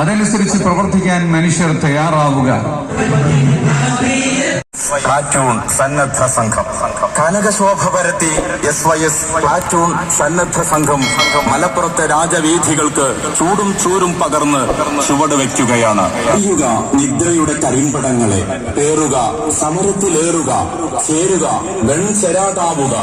അതനുസരിച്ച് പ്രവർത്തിക്കാൻ മനുഷ്യർ തയ്യാറാവുക. പ്ലാറ്റൂൺ സന്നദ്ധ സംഘം. കനകശോഭ പരത്തി എസ് വൈ എസ് പ്ലാറ്റൂൺ സന്നദ്ധ സംഘം മലപ്പുറത്തെ രാജവീഥികൾക്ക് ചൂടും ചൂരും പകർന്ന് ചുവട് വയ്ക്കുകയാണ്. അറിയുക നിദ്രയുടെ കരിമ്പടങ്ങളെ പേറുക സമരത്തിലേറുക ചേരുക വെൺചെരാതാവുക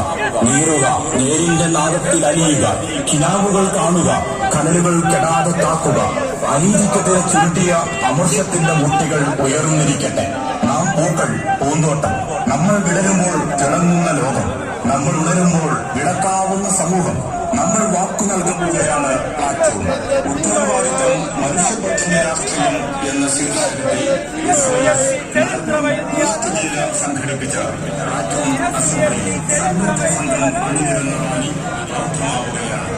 നേറുക നേരിന്റെ നാഗത്തിൽ അലിയുക കിനാവുകൾ കാണുക കനലുകൾ കെടാതെ കാക്കുക. അനീതിക്കെതിരെ ചുരുട്ടിയ അമർഷത്തിന്റെ മുട്ടികൾ ഉയർന്നിരിക്കട്ടെ. നാം പൂക്കൾ പൂന്തോട്ടം. നമ്മൾ വിടരുമ്പോൾ തിളങ്ങുന്ന ലോകം. നമ്മൾ ഉണരുമ്പോൾ വിളക്കാവുന്ന സമൂഹം. നമ്മൾ വാക്കു നൽകുകയാണ് ആറ്റവും ഉത്തരവാദിത്തം മനുഷ്യപക്ഷ രാഷ്ട്രീയം എന്ന ശീർഷകത്തിൽ സംഘടിപ്പിച്ച പ്ലാറ്റ്ഫോം അസംബ്ലി സന്നദ്ധ സംഘം അണിനിരുന്ന റാലി പ്രാപ്തമാവുകയാണ്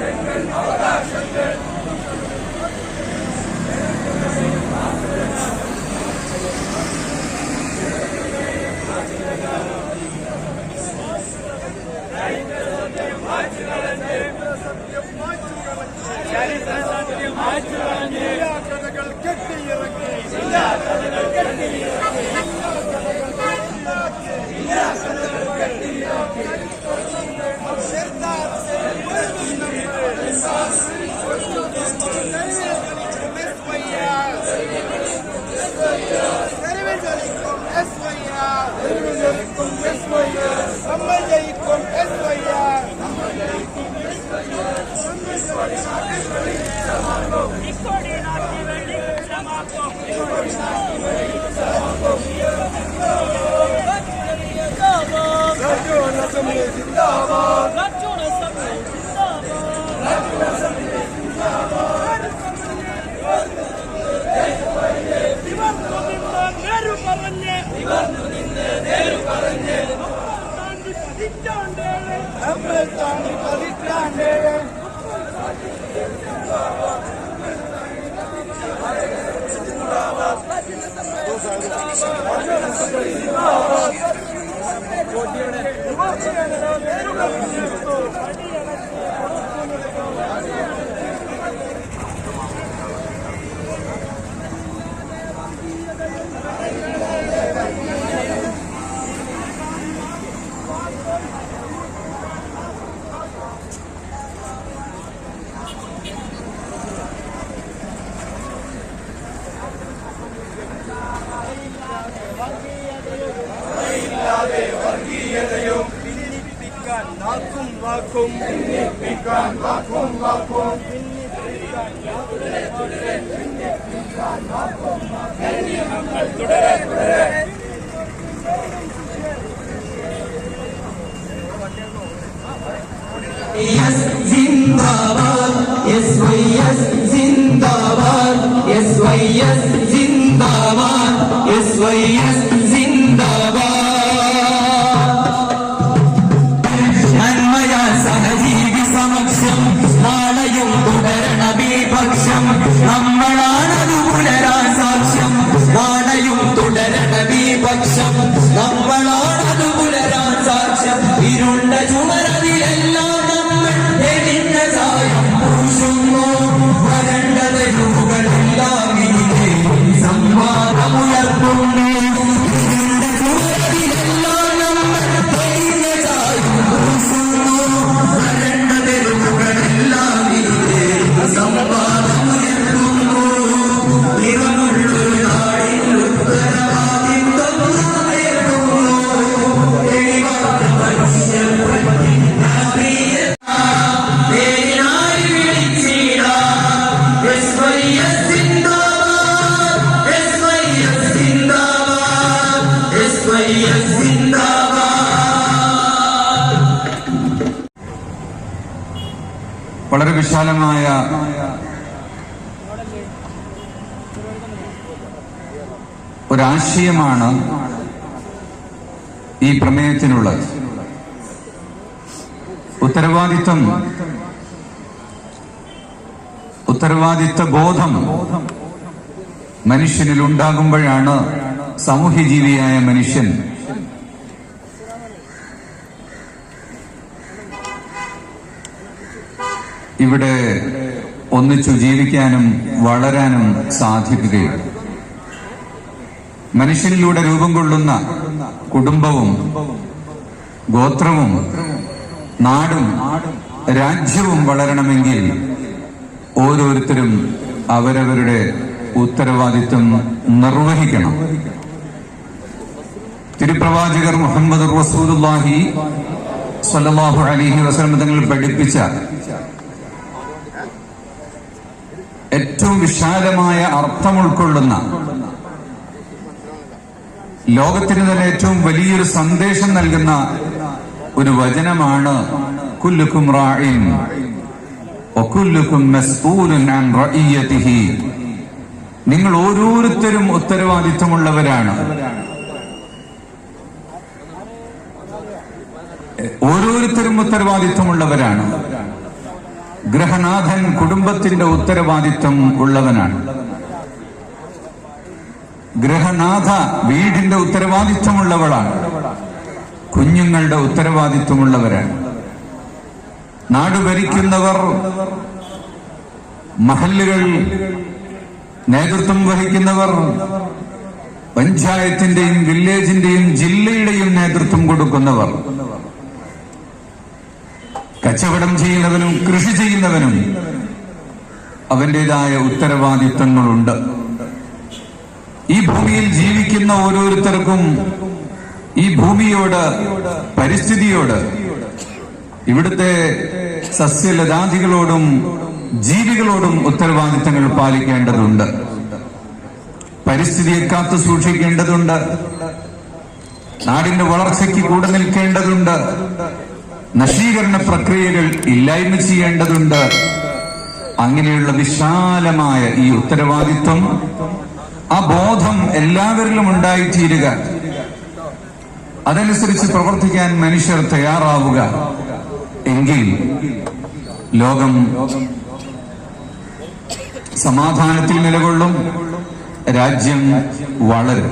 Let's ഭിന്നിപ്പിക്കാൻ വാക്കും വാക്കും ഭിന്നിപ്പിക്കാൻ জিন্দাবাদ এস ওয়াই এস জিন্দাবাদ like something. വിശാലമായ ഒരാശയമാണ് ഈ പ്രമേയത്തിനുള്ളത്. ഉത്തരവാദിത്വം ഉത്തരവാദിത്വ ബോധം മനുഷ്യനിൽ ഉണ്ടാകുമ്പോഴാണ് സാമൂഹ്യജീവിയായ മനുഷ്യൻ ഇവിടെ ഒന്നിച്ചു ജീവിക്കാനും വളരാനും സാധിക്കുകയുള്ളൂ. മനുഷ്യനിലൂടെ രൂപം കൊള്ളുന്ന കുടുംബവും ഗോത്രവും നാടും രാജ്യവും വളരണമെങ്കിൽ ഓരോരുത്തരും അവരവരുടെ ഉത്തരവാദിത്വം നിർവഹിക്കണം. തിരുപ്രവാചകർ മുഹമ്മദ് റസൂലുള്ളാഹി സ്വല്ലല്ലാഹു അലൈഹി വസല്ലം തങ്ങൾ പഠിപ്പിച്ച ഏറ്റവും വിശാലമായ അർത്ഥം ഉൾക്കൊള്ളുന്ന ലോകത്തിന് തന്നെ ഏറ്റവും വലിയൊരു സന്ദേശം നൽകുന്ന ഒരു വചനമാണ് കുല്ലുക്കും റായിൻ നിങ്ങൾ ഓരോരുത്തരും ഉത്തരവാദിത്വമുള്ളവരാണ്. ഓരോരുത്തരും ഉത്തരവാദിത്വമുള്ളവരാണ്. ഗ്രഹനാഥൻ കുടുംബത്തിന്റെ ഉത്തരവാദിത്വം ഉള്ളവനാണ്. ഗ്രഹനാഥ വീടിന്റെ ഉത്തരവാദിത്വമുള്ളവളാണ്. കുഞ്ഞുങ്ങളുടെ ഉത്തരവാദിത്വമുള്ളവരാണ്. നാട് ഭരിക്കുന്നവർ മഹല്ലുകൾ നേതൃത്വം വഹിക്കുന്നവർ പഞ്ചായത്തിന്റെയും വില്ലേജിന്റെയും ജില്ലയുടെയും നേതൃത്വം കൊടുക്കുന്നവർ കച്ചവടം ചെയ്യുന്നവനും കൃഷി ചെയ്യുന്നവനും അവന്റേതായ ഉത്തരവാദിത്തങ്ങളുണ്ട്. ഈ ഭൂമിയിൽ ജീവിക്കുന്ന ഓരോരുത്തർക്കും ഈ ഭൂമിയോട് പരിസ്ഥിതിയോട് ഇവിടുത്തെ സസ്യലതാദികളോടും ജീവികളോടും ഉത്തരവാദിത്തങ്ങൾ പാലിക്കേണ്ടതുണ്ട്. പരിസ്ഥിതിയെ കാത്തു സൂക്ഷിക്കേണ്ടതുണ്ട്. നാടിന്റെ വളർച്ചയ്ക്ക് കൂടെ നിൽക്കേണ്ടതുണ്ട്. നശീകരണ പ്രക്രിയകൾ ഇല്ലായ്മ ചെയ്യേണ്ടതുണ്ട്. അങ്ങനെയുള്ള വിശാലമായ ഈ ഉത്തരവാദിത്വം ആ ബോധം എല്ലാവരിലും ഉണ്ടായിത്തീരുക. അതനുസരിച്ച് പ്രവർത്തിക്കാൻ മനുഷ്യർ തയ്യാറാവുക. എങ്കിൽ ലോകം സമാധാനത്തിൽ നിലകൊള്ളും രാജ്യം വളരും.